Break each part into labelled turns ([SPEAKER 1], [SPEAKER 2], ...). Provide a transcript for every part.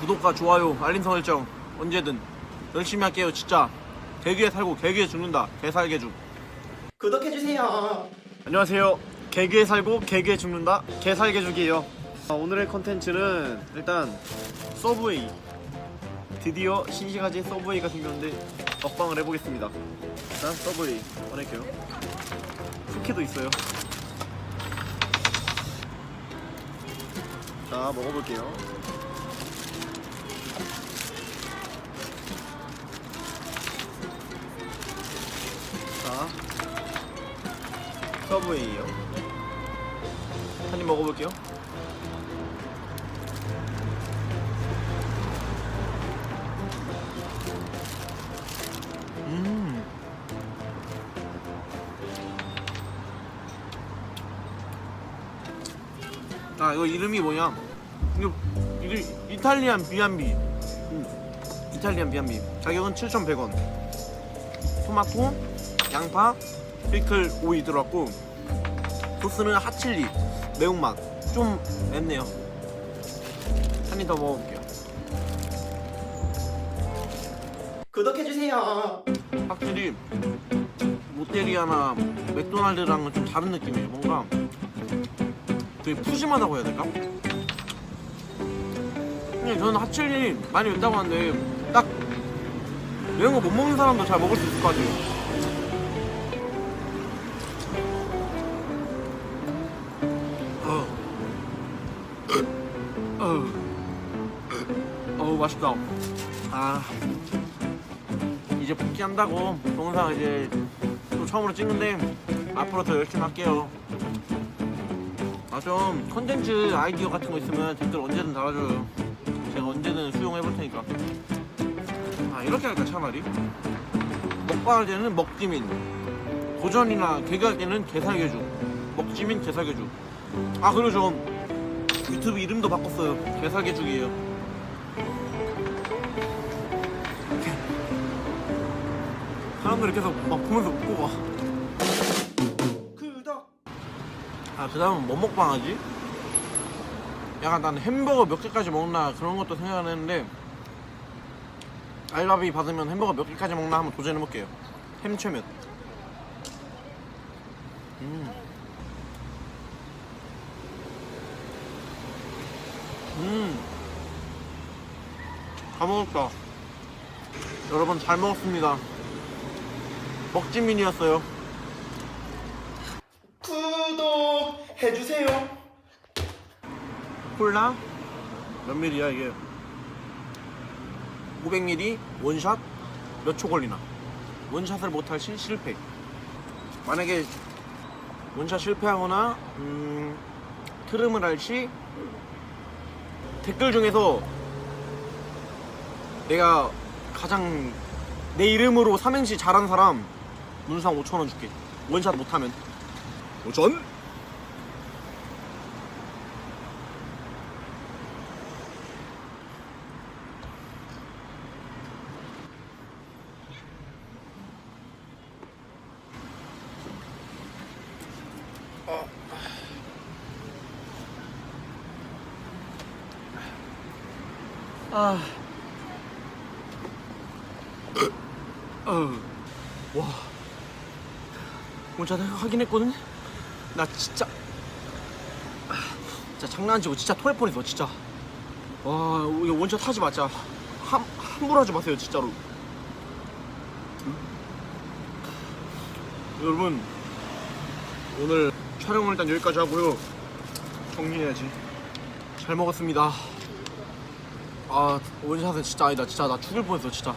[SPEAKER 1] 구독과 좋아요, 알림 설정 언제든 열심히 할게요 진짜. 개그에 살고 개그에 죽는다. 개살개죽
[SPEAKER 2] 구독해주세요.
[SPEAKER 1] 안녕하세요. 개그에 살고 개그에 죽는다. 개살개죽이에요. 아, 오늘의 컨텐츠는 일단 서브웨이. 드디어 신시가지 서브웨이가 생겼는데 먹방을 해보겠습니다. 일단 서브웨이 꺼낼게요. 쿠키도 있어요. 자 먹어볼게요 서브웨이요 한 입 먹어볼게요 음. 아 이거 이름이 뭐냐? 이거 이게 이탈리안 비안비. 음. 이탈리안 비안비. 가격은 7,100원. 토마토, 양파, 피클 오이 들어갔고 소스는 핫칠리 매운맛 좀 맵네요. 한 입 더 먹어볼게요.
[SPEAKER 2] 구독해주세요.
[SPEAKER 1] 확실히 롯데리아나 맥도날드랑은 좀 다른 느낌이에요. 뭔가 되게 푸짐하다고 해야 될까? 근데 저는 핫칠리 많이 맵다고 하는데 딱 매운 거 못 먹는 사람도 잘 먹을 수 있을 것 같아요. 맛있다. 아 이제 복귀한다고 동영상 이제 또 처음으로 찍는데 앞으로 더 열심히 할게요. 아 좀 컨텐츠 아이디어 같은 거 있으면 댓글 언제든 달아줘요. 제가 언제든 수용해 볼 테니까. 아 이렇게 할까 차라리 먹방할 때는 먹지민 도전이나 개그할 때는 개살개죽 먹지민 개살개죽 아 그리고 저 유튜브 이름도 바꿨어요 개살개죽이에요 사람들이 계속 막 보면서 웃고 가.
[SPEAKER 2] 구독.
[SPEAKER 1] 아, 그 다음은 뭐 먹방 하지? 약간 난 햄버거 몇 개까지 먹나 그런 것도 생각을 했는데 알바비 받으면 햄버거 몇 개까지 먹나 한번 도전해볼게요. 햄최면. 음. 음. 다 먹었다. 여러분 잘 먹었습니다. 먹지민이었어요.
[SPEAKER 2] 구독해주세요.
[SPEAKER 1] 콜라 몇 밀리야 이게 500ml 원샷 몇 초 걸리나 원샷을 못할 시 실패 만약에 원샷 실패하거나 음, 트름을 할 시 댓글 중에서 내가 가장 내 이름으로 삼행시 잘한 사람 문상 5천 원 줄게 원샷 못하면 5천? 아. 어. 와. 원샷 확인했거든? 나 진짜. 아, 진짜 장난 안 치고 진짜 토할 뻔했어, 진짜. 와, 이거 원샷 하지 마, 진짜. 함, 함부로 하지 마세요, 진짜로. 여러분, 오늘 촬영을 일단 여기까지 하고요. 정리해야지. 잘 먹었습니다. 아 원샷은 진짜 아니다 진짜 나 죽을 뻔했어 진짜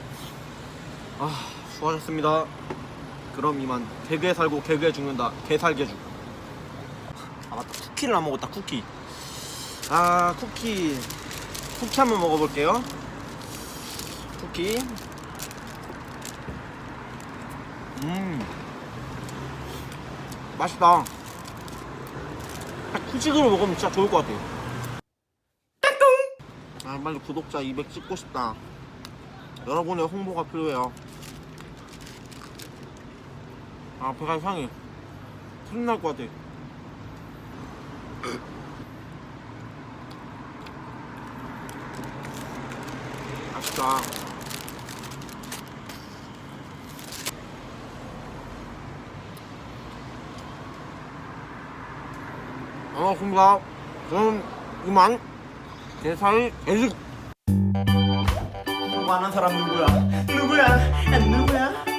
[SPEAKER 1] 아 수고하셨습니다. 그럼 이만 개그에 살고 개그에 죽는다. 개살개 죽 아 맞다. 쿠키를 안 먹었다. 쿠키. 아 쿠키. 쿠키 한번 먹어볼게요. 쿠키. 음. 맛있다. 후식으로 먹으면 진짜 좋을 것 같아 아 빨리 구독자 200 찍고 싶다. 여러분의 홍보가 필요해요 아 배가 향이 큰일 날것 같아 맛있다. 반갑습니다. 저는 이만 대사의 애식
[SPEAKER 2] 많은 사람 누구야? 누구야? 누구야?